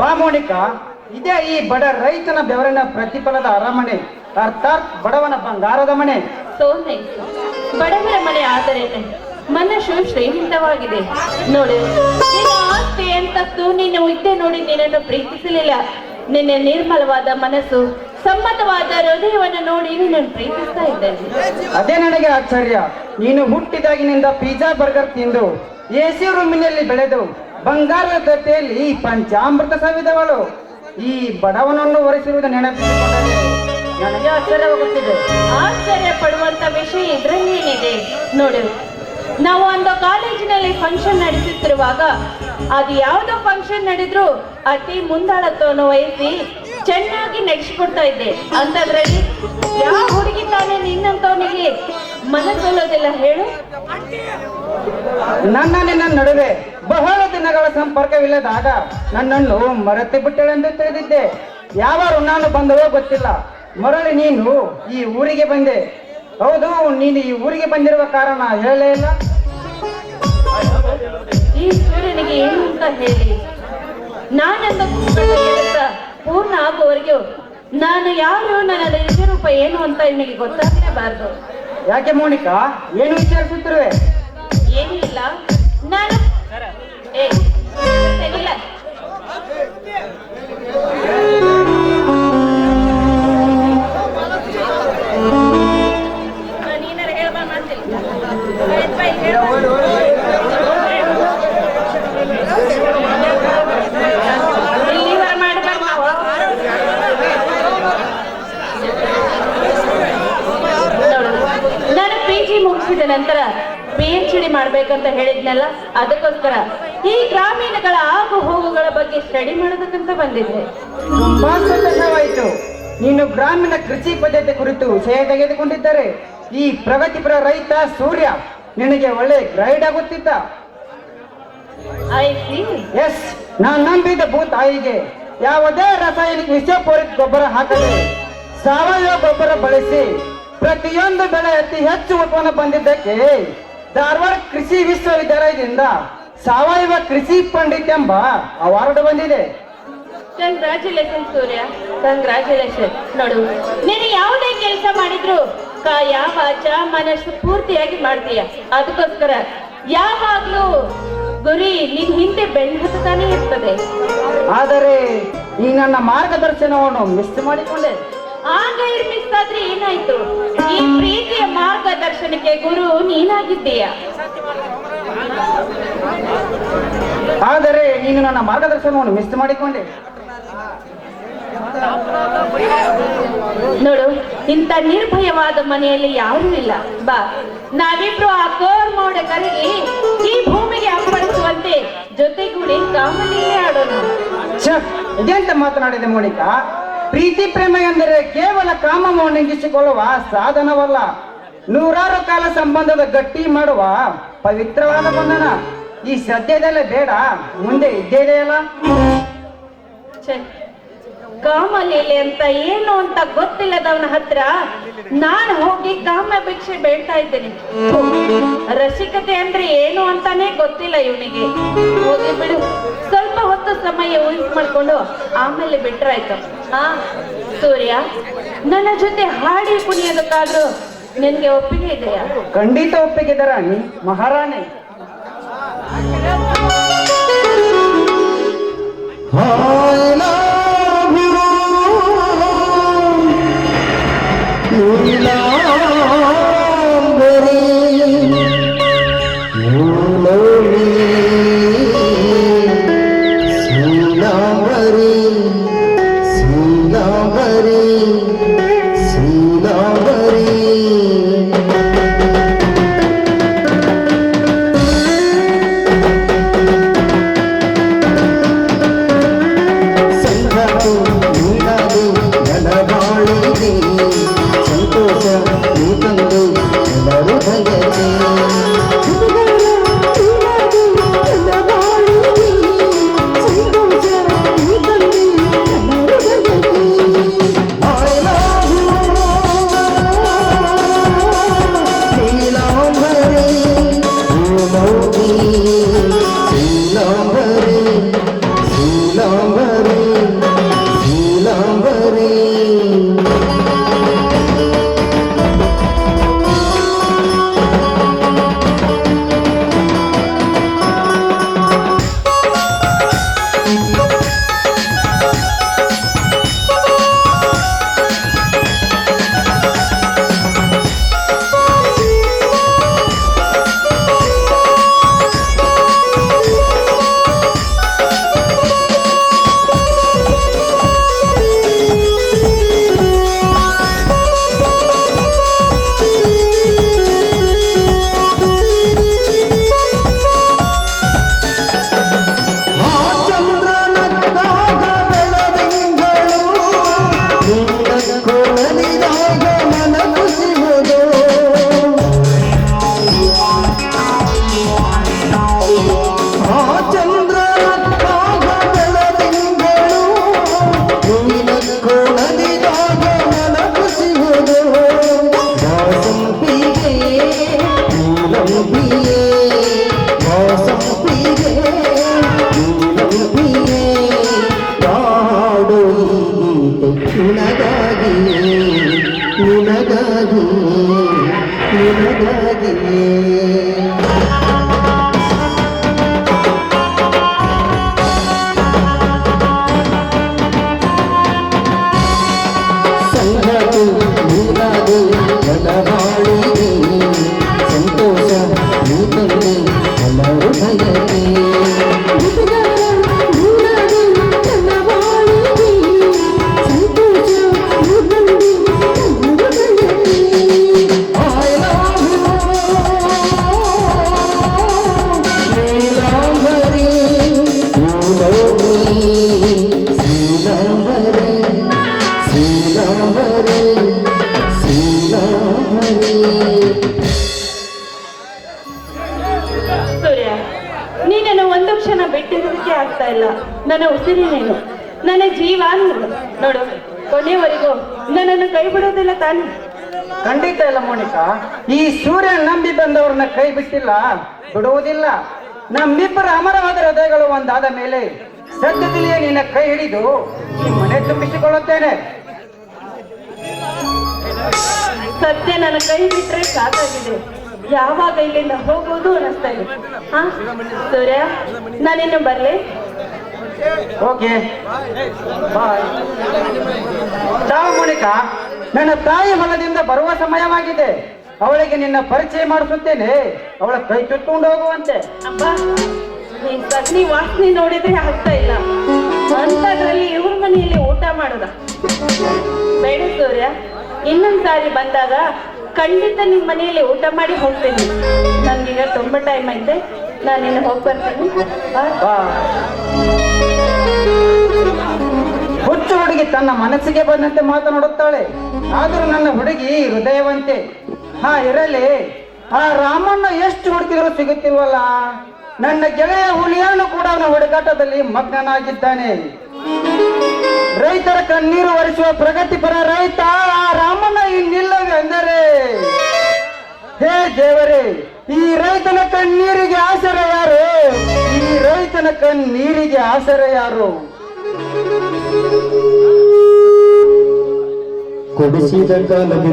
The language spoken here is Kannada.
ಬಾ ಮೋನಿಕಾ ಇದೇ ಈ ಬಡ ರೈತನ ಬೆವರಿನ ಪ್ರತಿಫಲದ ಅರಮನೆ. ಅರ್ಥಾತ್ ಬಡವನ ಬಂಗಾರದ ಮನೆ. ಸೋನೆ ಬಡವರ ಮನೆ ಆದರೆ ಮನಸ್ಸು ಶ್ರೀಮಂತವಾಗಿದೆ ನೋಡಿ ನಿನ್ನ ಆಸ್ತಿ ಅಂತದ್ದು ನೀನು ಇದ್ದೆ ನೋಡಿ ನಿನ್ನನ್ನು ಪ್ರೀತಿಸಲಿಲ್ಲ. ನಿನ್ನ ನಿರ್ಮಲವಾದ ಮನಸ್ಸು ಸಮ್ಮತವಾದ ಹೃದಯವನ್ನು ನೋಡಿ ನಿನ್ನನ್ನು ಪ್ರೀತಿಸ್ತಾ ಇದ್ದೇನೆ. ಅದೇ ನನಗೆ ಆಶ್ಚರ್ಯ. ನೀನು ಹುಟ್ಟಿದಾಗಿನಿಂದ ಪಿಜ್ಜಾ ಬರ್ಗರ್ ತಿಂದು ಎ ಸಿ ರೂಮಿನಲ್ಲಿ ಬೆಳೆದು ಬಂಗಾರದ ತಟ್ಟೆಯಲ್ಲಿ ಪಂಚಾಮೃತ ಸವಿದವಳು. ಈ ಬಡವನನ್ನು ಒರೆಸಿರುವುದು ನೆನಪಿಸಿಕೊಂಡರೆ ನನಗೆ ಆಶ್ಚರ್ಯವಾಗುತ್ತಿದೆ. ಆಶ್ಚರ್ಯ ಪಡುವಂತ ವಿಷಯ ಇದ್ರಲ್ಲೇನಿದೆ ನೋಡಿ, ನಾವು ಒಂದು ಕಾಲೇಜಿನಲ್ಲಿ ಫಂಕ್ಷನ್ ನಡೆಸುತ್ತಿರುವಾಗ ಅದು ಯಾವುದೋ ಫಂಕ್ಷನ್ ನಡೆದ್ರು ಅತಿ ಮುಂದಾಳತ್ವವನ್ನು ವಹಿಸಿ ಚೆನ್ನಾಗಿ ನಡೆಸಿಕೊಡ್ತಾ ಇದ್ದೆ. ಅಂತದ್ರಲ್ಲಿ ಯಾವ ಹುಡುಗಿ ತಾನೇ ನಿನ್ನಂತವನಿಗೆ ಮನಸೊಲ್ಲೋದಿಲ್ಲ ಹೇಳು. ನನ್ನ ನಿನ್ನ ನಡುವೆ ಬಹಳ ದಿನಗಳ ಸಂಪರ್ಕವಿಲ್ಲದಾಗ ನನ್ನನ್ನು ಮರೆತು ಬಿಟ್ಟಳೆಂದು ತಿಳಿದಿದ್ದೆ. ಯಾವ ನಾನು ಬಂದವೋ ಗೊತ್ತಿಲ್ಲ. ಮರಳಿ ನೀನು ಈ ಊರಿಗೆ ಬಂದೆ. ಹೌದು ನೀನು ಈ ಊರಿಗೆ ಬಂದಿರುವ ಕಾರಣ ಹೇಳಲೇ ಇಲ್ಲ. ಈ ಸೂರ್ಯನಿಗೆ ಏನು ಅಂತ ಹೇಳಿ. ನಾನೆಂಬ ಪೂರ್ಣ ಆಗುವವರೆಗೂ ನಾನು ಯಾರು ನನ್ನ ನಿಜ ರೂಪ ಏನು ಅಂತ ನಿಮಗೆ ಗೊತ್ತಾಗಲೇಬಾರದು. ಯಾಕೆ ಮೋನಿಕಾ? ಏನು ವಿಚಾರಿಸುತ್ತಿರುವೆ? ಏನಿಲ್ಲ. ನಾನು ಏ ತೆಗಿಲ್ಲ ನೀನಾರ ಹೇಳ್ಬಾ ಮಾಡ್ತಿಲ್ಲ. ಮಾಡ್ಬೇಕಂತ ಹೇಳಿದ್ನಲ್ಲ ಅದಕ್ಕೋಸ್ಕರ ಈ ಗ್ರಾಮೀಣಗಳ ಆಗು ಹೋಗುಗಳ ಬಗ್ಗೆ ಸ್ಟಡಿ ಮಾಡೋದಕ್ಕಂತ ಬಂದಿದ್ದೆ. ತುಂಬಾ ಸಂತೋಷವಾಯಿತು. ನೀನು ಗ್ರಾಮೀಣ ಕೃಷಿ ಪದ್ಧತಿ ಕುರಿತು ವಿಷಯ ತೆಗೆದುಕೊಂಡಿದ್ದಾರೆ ಈ ಪ್ರಗತಿಪರ ರೈತ ಸೂರ್ಯ ನಿನಗೆ ಒಳ್ಳೆ ಗ್ರೈಡ್ ಆಗುತ್ತಿದ್ದ. ಎಸ್ ನಾನು ನಂಬಿದ ಭೂತಾಯಿಗೆ ಯಾವುದೇ ರಾಸಾಯನಿಕ ವಿಷಪೂರಿತ ಗೊಬ್ಬರ ಹಾಕದೆ ಸಾವಯವ ಗೊಬ್ಬರ ಬಳಸಿ ಪ್ರತಿಯೊಂದು ಬೆಳೆ ಅತಿ ಹೆಚ್ಚು ಉತ್ಪನ್ನ ಬಂದಿದ್ದಕ್ಕೆ ಧಾರವಾಡ ಕೃಷಿ ವಿಶ್ವವಿದ್ಯಾಲಯದಿಂದ ಸಾವಯವ ಕೃಷಿ ಪಂಡಿತ್ ಎಂಬ ಅವಾರ್ಡ್ ಬಂದಿದೆ. ಕಂಗ್ರಾಚುಲೇಷನ್ ಸೂರ್ಯ. ಕಂಗ್ರಾಚುಲೇಷನ್ ನೋಡು ನೀನು ಯಾವುದೇ ಕೆಲಸ ಮಾಡಿದ್ರು ಕಾಯ ವಾಚ ಮನಸ್ಸು ಪೂರ್ತಿಯಾಗಿ ಮಾಡ್ತೀಯ. ಅದಕ್ಕೋಸ್ಕರ ಯಾವಾಗ್ಲೂ ಗುರಿ ನಿನ್ ಹಿಂದೆ ಬೆನ್ನು ಇರ್ತದೆ. ಆದರೆ ಈ ನನ್ನ ಮಾರ್ಗದರ್ಶನವನ್ನು ಮಿಸ್ ಮಾಡಿಕೊಂಡೆ. ಆಗ ಮಿಸ್ ಆದ್ರೆ ಏನಾಯ್ತು? ಈ ಪ್ರೀತಿಯ ಮಾರ್ಗದರ್ಶನಕ್ಕೆ ಗುರು ನೀನಾಗಿದ್ದೀಯ. ಆದರೆ ನೀನು ನನ್ನ ಮಾರ್ಗದರ್ಶನವನ್ನು ಮಿಸ್ ಮಾಡಿಕೊಂಡೆ. ನೋಡು ಇಂಥ ನಿರ್ಭಯವಾದ ಮನೆಯಲ್ಲಿ ಯಾರೂ ಇಲ್ಲ. ಬಾ. ನಾವಿಬ್ರು ಆ ಕೋರ್ ಮೋಡ ಕರಗಿ ಈ ಭೂಮಿಗೆ ಅಪ್ಪಳಿಸುವಂತೆ ಜೊತೆಗೂಡಿ ಕಾಮಲಿಯೇ ಆಡೋಣ. ಇದೆಂತ ಮಾತನಾಡಿದೆ ಮೋನಿಕಾ? ಪ್ರೀತಿ ಪ್ರೇಮ ಎಂದರೆ ಕೇವಲ ಕಾಮವನ್ನು ನೀಗಿಸಿಕೊಳ್ಳುವ ಸಾಧನವಲ್ಲ. ನೂರಾರು ಕಾಲ ಸಂಬಂಧದ ಗಟ್ಟಿ ಮಾಡುವ ಪವಿತ್ರವಾದ ಬಂಧನ. ಈ ಸದ್ಯದಲ್ಲೇ ಬೇಡ ಮುಂದೆ ಇದ್ದೇ ಛೆ, ಕಾಮಲೀಲೆ ಅಂತ ಏನು ಅಂತ ಗೊತ್ತಿಲ್ಲದವನ ಹತ್ರ ನಾನು ಹೋಗಿ ಕಾಮ ಭಿಕ್ಷೆ ಬೇಡ್ತಾ ಇದ್ದೇನೆ. ರಸಿಕತೆ ಅಂದ್ರೆ ಏನು ಅಂತಾನೆ ಗೊತ್ತಿಲ್ಲ ಇವನಿಗೆ. ಹೋಗಿ ಬಿಡು. ಸ್ವಲ್ಪ ಹೊತ್ತು ಸಮಯ ಉಳಿಸ್ ಮಾಡ್ಕೊಂಡು ಆಮೇಲೆ ಬಿಟ್ರಾಯ್ತು ಹಾ ಸೂರ್ಯ ನನ್ನ ಜೊತೆ ಹಾಡಿ ಕುಣಿಯೋದಕ್ಕಾದ್ರೂ ನಿನ್ಗೆ ಒಪ್ಪಿಗೆ ಇದೆಯಾ? ಖಂಡಿತ ಒಪ್ಪಿಗೆ ರಾಣಿ ಮಹಾರಾಣಿ. I ಕ್ಷಣ ಬಿಟ್ಟಿರೋದಕ್ಕೆ ಆಗ್ತಾ ಇಲ್ಲ. ನನ್ನ ಉಸಿರಿ ನೀನು. ನನ್ನ ಜೀವ ಅಂದ್ರು ನೋಡು ಕೊನೆಯವರೆಗೂ ನನ್ನನ್ನು ಕೈ ಬಿಡೋದಿಲ್ಲ ತಾನೆ. ಖಂಡಿತ ಇಲ್ಲ ಮೋನಿಕಾ. ಈ ಸೂರ್ಯ ನಂಬಿ ಬಂದವ್ರನ್ನ ಕೈ ಬಿಟ್ಟಿಲ್ಲ ಬಿಡುವುದಿಲ್ಲ. ನಮ್ಮಿಬ್ಬರ ಅಮರವಾದ ಹೃದಯಗಳು ಒಂದಾದ ಮೇಲೆ ಸದ್ಯದಲ್ಲಿಯೇ ನಿನ್ನ ಕೈ ಹಿಡಿದು ಈ ಮನೆ ತುಂಬಿಸಿಕೊಳ್ಳುತ್ತೇನೆ. ಸತ್ಯ ನನ್ನ ಕೈ ಬಿಟ್ಟರೆ ಸಾಕಾಗಿದೆ. ಯಾವಾಗ ಇಲ್ಲಿಂದ ಹೋಗೋದು ಅನಿಸ್ತಾ ಇದೆ. ಹಾ ಸೂರ್ಯ ನಾನಿನ್ನು ಬರ್ಲಿ. ಓಕೆ. ಬಾಯ್. ತಾವು ಮೋನಿಕಾ ನನ್ನ ತಾಯಿ ಹೊಲದಿಂದ ಬರುವ ಸಮಯವಾಗಿದೆ. ಅವಳಿಗೆ ನಿನ್ನ ಪರಿಚಯ ಮಾಡಿಸುತ್ತೇನೆ. ಅವಳ ಕೈ ಚುತ್ತುಕೊಂಡು ಹೋಗುವಂತೆ. ಅಪ್ಪ ನೀನ್ ಸಗಣಿ ವಾಸನೆ ನೋಡಿದ್ರೆ ಆಗ್ತಾ ಇಲ್ಲ. ಅಂತದ್ರಲ್ಲಿ ಇವ್ರ ಮನೆಯಲ್ಲಿ ಊಟ ಮಾಡುದ? ಬೇಡ ಸೂರ್ಯ ಇನ್ನೊಂದ್ಸಾರಿ ಬಂದಾಗ ಖಂಡಿತ ನಿಮ್ ಮನೆಯಲ್ಲಿ ಊಟ ಮಾಡಿ ಹೋಗ್ತೇನೆ. ನನ್ಗೀಗ ತುಂಬಾ ಟೈಮ್ ಐತೆ ನಾನು ಇನ್ನು ಹೋಗಿ ಬರ್ತೀನಿ. ಹುಚ್ಚು ಹುಡುಗಿ ತನ್ನ ಮನಸ್ಸಿಗೆ ಬಂದಂತೆ ಮಾತನಾಡುತ್ತಾಳೆ. ಆದರೂ ನನ್ನ ಹುಡುಗಿ ಹೃದಯವಂತೆ. ಹಾ, ಇರಲಿ. ಆ ರಾಮಣ್ಣ ಎಷ್ಟು ಹುಡುಕಿದ್ರು ಸಿಗುತ್ತಿಲ್ವಲ್ಲ? ನನ್ನ ಗೆಳೆಯ ಹುಲಿಯನ್ನು ಕೂಡ ಅವನ ಹುಡುಕಾಟದಲ್ಲಿ ಮಗ್ನನಾಗಿದ್ದಾನೆ. ರೈತರ ಕಣ್ಣೀರು ಒರೆಸುವ ಪ್ರಗತಿಪರ ರೈತ. ದೇವರೇ ಈ ರೈತನ ಕಣ್ಣೀರಿಗೆ ಆಸರೆ ಯಾರು? ಈ ರೈತನ ಕಣ್ಣೀರಿಗೆ ಆಸರೆ ಯಾರು? ಕೊಡಿಸಿದ ಕಾಲಕ್ಕೆ